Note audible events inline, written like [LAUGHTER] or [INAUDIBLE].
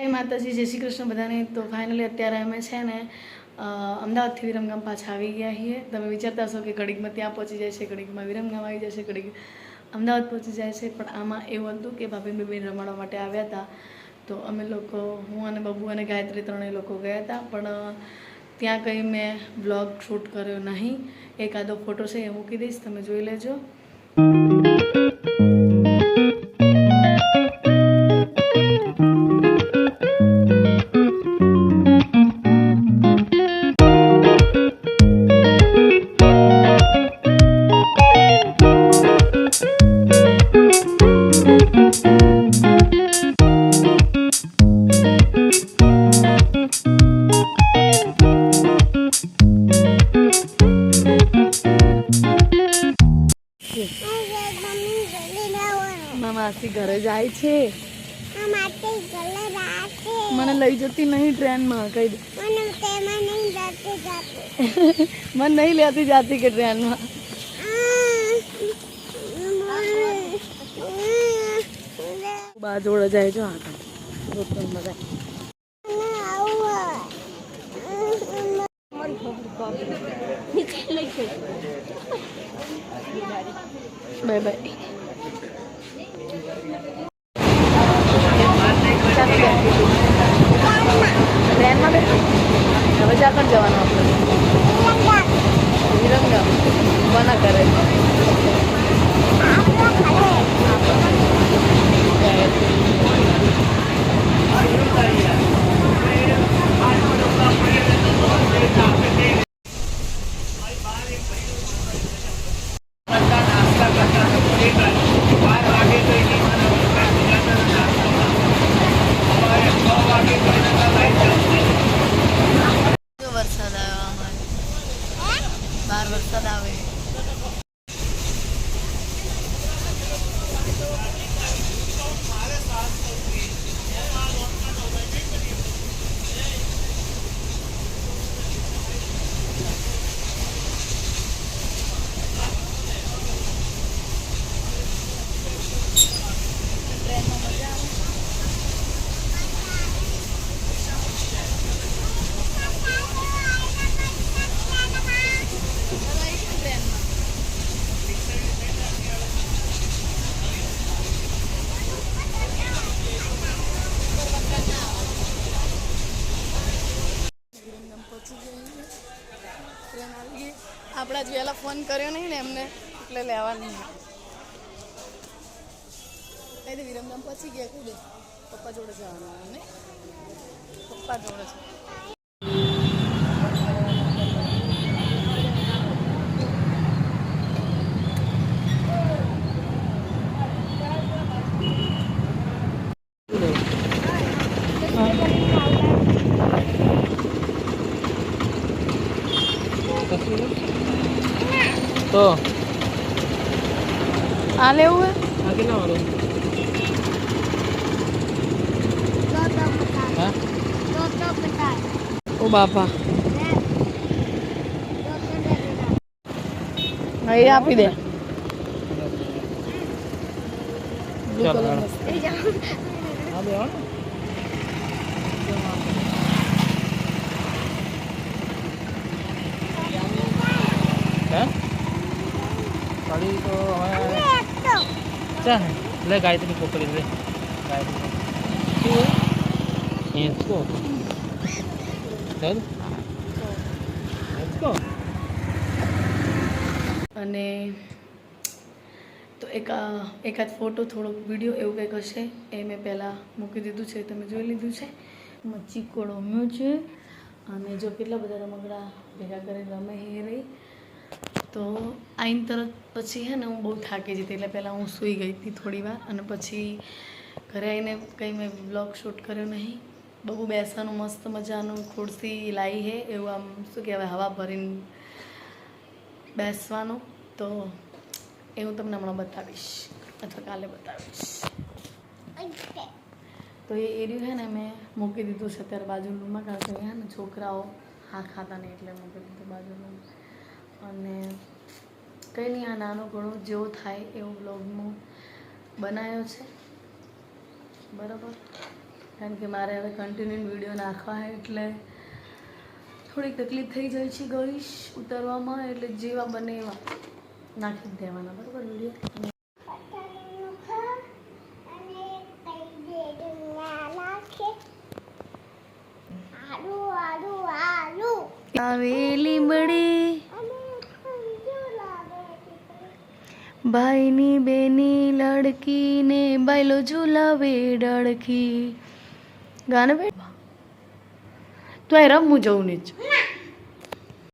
જય માતાજી, જય શ્રી કૃષ્ણ બધાને. તો ફાઇનલી અત્યારે અમે છે ને અમદાવાદથી વિરમગામ પાછા આવી ગયા છીએ. તમે વિચારતા હશો કે ઘડીકમાં ત્યાં પહોંચી જાય છે, ઘડીકમાં વિરમગામ આવી જશે ઘડીક અમદાવાદ પહોંચી જાય છે. પણ આમાં એવું હતું કે ભાભી બેબી રમાડવા માટે આવ્યા હતા. તો અમે લોકો, હું અને બબુ અને ગાયત્રી ત્રણેય લોકો ગયા હતા. પણ ત્યાં કંઈ મેં બ્લોગ શૂટ કર્યો નહીં. એકાદો ફોટો છે એ મૂકી દઈશ, તમે જોઈ લેજો. માસી ઘરે જાય છે. મને લઈ જતી નહીં ટ્રેનમાં કહી દે. [LAUGHS] મને નહીં લેતી જાતી કે ટ્રેનમાં. બા જોડે જાય જો આગળ બાય બાય ટ્રેનમાં બેઠો પણ જવાનું આપણે વિરમગામ કોના કરે વરસાદ Barbar sa dami. આપણે જ વહેલા ફોન કર્યો નહીં ને એમને, એટલે લેવા નહીં દે વિરમગામ પછી ગયા કહી દે પપ્પા જોડે જવાનું ને પપ્પા જોડે છે. તો? આ લેવું હે? આ કેટલા વાળું? ઓ બાપા. હા એ આપી દે. બ્લુ ખાલી તો હવે ગાયત્રી પકડી લે. ગાયત્રી. go. ચાલ. અને તો એક, એકાદ ફોટો થોડોક વીડિયો એવું કંઈક હશે, એ મેં પહેલાં મૂકી દીધું છે તમે જોઈ લીધું છે. ચીકો રમ્યો છે. અને જો કેટલા બધા રમકડા ભેગા કરીને રમે એ રહી તો આઈન તરત પછી હે ને હું બહુ થાકી જતી એટલે પહેલાં હું સૂઈ ગઈ હતી થોડી વાર અને પછી ઘરે આવીને કંઈ મેં બ્લોગ શૂટ કર્યો નહીં. બહુ બેસવાનું મસ્ત મજાનું ખુરશી લાવી હે એવું આમ શું કહેવાય હવા ભરીને બેસવાનું. તો એ હું તમને હમણાં બતાવીશ અથવા કાલે બતાવીશ. તો એ એર્યું છે ને મેં મૂકી દીધું છે અત્યારે બાજુ રૂમમાં કારણ કે ને છોકરાઓ હા ખાતા નહીં એટલે મૂકી દીધું બાજુ રૂમ અને કંઈ નહીં આ નાનું ઘણો જેવો થાય એવું બ્લોગ હું બનાવ્યો છે. બરાબર? કારણ કે મારે હવે કન્ટિન્યુ વીડિયો નાખવા એટલે થોડીક તકલીફ થઈ જાય છે ગઈશ ઉતારવામાં એટલે જેવા બને એવા નાખી જ દેવાના. બરાબર વીડિયો આવેલી બળી ભાઈની બેની લડકીને બાયલો ઝુલાવે ડળકી ગાને બે તું એ રમવું જવું નહીં